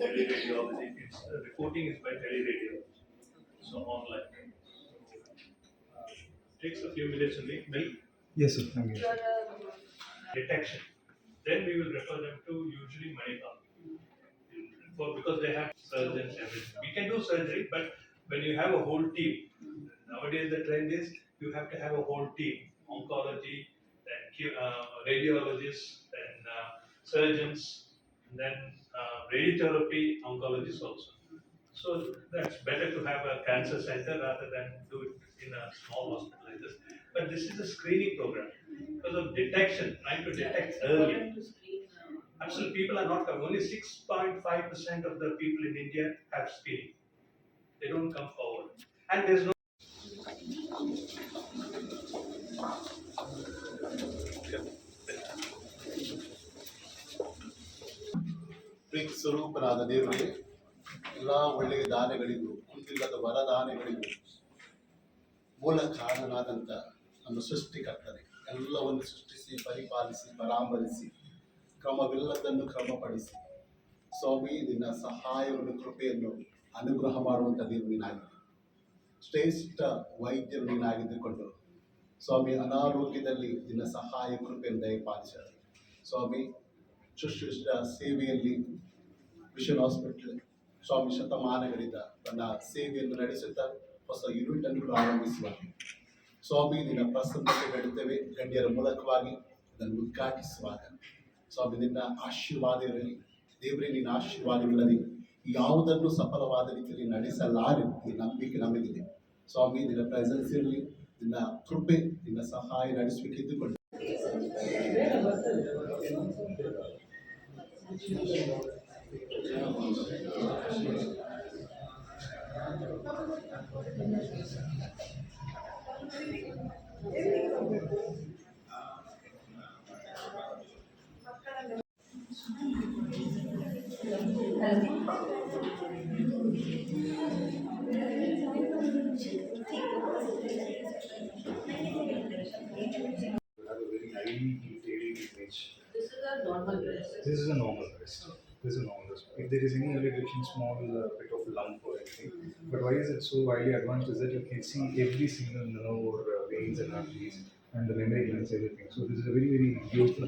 teleradiology. It's, uh, reporting is by teleradiology, so online. Uh, Takes a few minutes only, will Yes, sir. Thank you. detection. Then we will refer them to usually Manipal. For, because they have surgeons, everything. We can do surgery, but when you have a whole team, nowadays the trend is you have to have a whole team, oncology, then uh, radiologists, then uh, surgeons, and then uh, radiotherapy oncologists also. So that's better to have a cancer center rather than do it in a small hospital like this. But this is a screening program because of detection, trying to detect early. Absolutely, people are not coming. Only six point five percent of the people in India have screening. They don't come forward, and there's no. ಪ್ರೀತಿ ಸ್ವರೂಪನಾದ ದೇವರಿಗೆ ಎಲ್ಲ ಒಳ್ಳೆಯ ದಾನಗಳಿಗೂ ಕುಂದಿಲ್ಲದ ವರದಾನಗಳಿಗೂ ಮೂಲ ಕಾರಣನಾದಂಥ ನಮ್ಮ ಸೃಷ್ಟಿಕರ್ತನೆ. ಎಲ್ಲವನ್ನು ಸೃಷ್ಟಿಸಿ, ಪರಿಪಾಲಿಸಿ, ಪರಾಮರಿಸಿ, ಕ್ರಮವಿಲ್ಲದನ್ನು ಕ್ರಮಪಡಿಸಿ ಸ್ವಾಮಿ ನಿನ್ನ ಸಹಾಯವನ್ನು, ಕೃಪೆಯನ್ನು ಅನುಗ್ರಹ ಮಾಡುವಂಥ ದೇವರು ಶ್ರೇಷ್ಠ ವೈದ್ಯರು ನೀನಾಗಿದ್ದುಕೊಂಡು ಸ್ವಾಮಿ ಅನಾರೋಗ್ಯದಲ್ಲಿ ನಿನ್ನ ಸಹಾಯ, ಕೃಪೆಯನ್ನು ದಯಪಾಲಿಸ ಸ್ವಾಮಿ ಶುಶ್ರೂಷ ಸೇವೆಯಲ್ಲಿ ಮಿಷನ್ ಹಾಸ್ಪಿಟಲ್ ಸ್ವಾಮಿ ಶತಮಾನಗಳಿಂದ ತನ್ನ ಸೇವೆಯನ್ನು ನಡೆಸುತ್ತಾ ಹೊಸ ಯೂನಿಟ್ ಅನ್ನು ಪ್ರಾರಂಭಿಸುವ ಸ್ವಾಮಿ, ನಿನ್ನ ಪ್ರಸನ್ನತೆ ಬೇಡುತ್ತೇವೆ ಗಣ್ಯರ ಮೂಲಕವಾಗಿ ಅದನ್ನು ಉದ್ಘಾಟಿಸುವಾಗ ಸ್ವಾಮಿ, ನಿನ್ನ ಆಶೀರ್ವಾದ ಇರಲಿ ದೇವರೇ, ನಿನ್ನ ಆಶೀರ್ವಾದವಿಲ್ಲದೆ ಯಾವುದನ್ನು ಸಫಲವಾದ ರೀತಿಯಲ್ಲಿ ನಡೆಸಲಾರೆ ನಂಬಿಕೆ ನಮಗಿದೆ. ಸ್ವಾಮಿ, ನಿನ್ನ ಪ್ರೆಸೆನ್ಸ್ ಇರಲಿ. ನಿನ್ನ ಕೃಪೆ, ನಿನ್ನ ಸಹಾಯ ನಡೆಸಬೇಕೆಂದುಕೊಂಡು image. This is a normal breast. This is a normal breast. This is a normal breast. If there is any irrigation, small uh, bit of lump or anything, but why is it so highly advanced is that you can see every single nerve or uh, veins and arteries and the memory glands, everything. So this is a very, very beautiful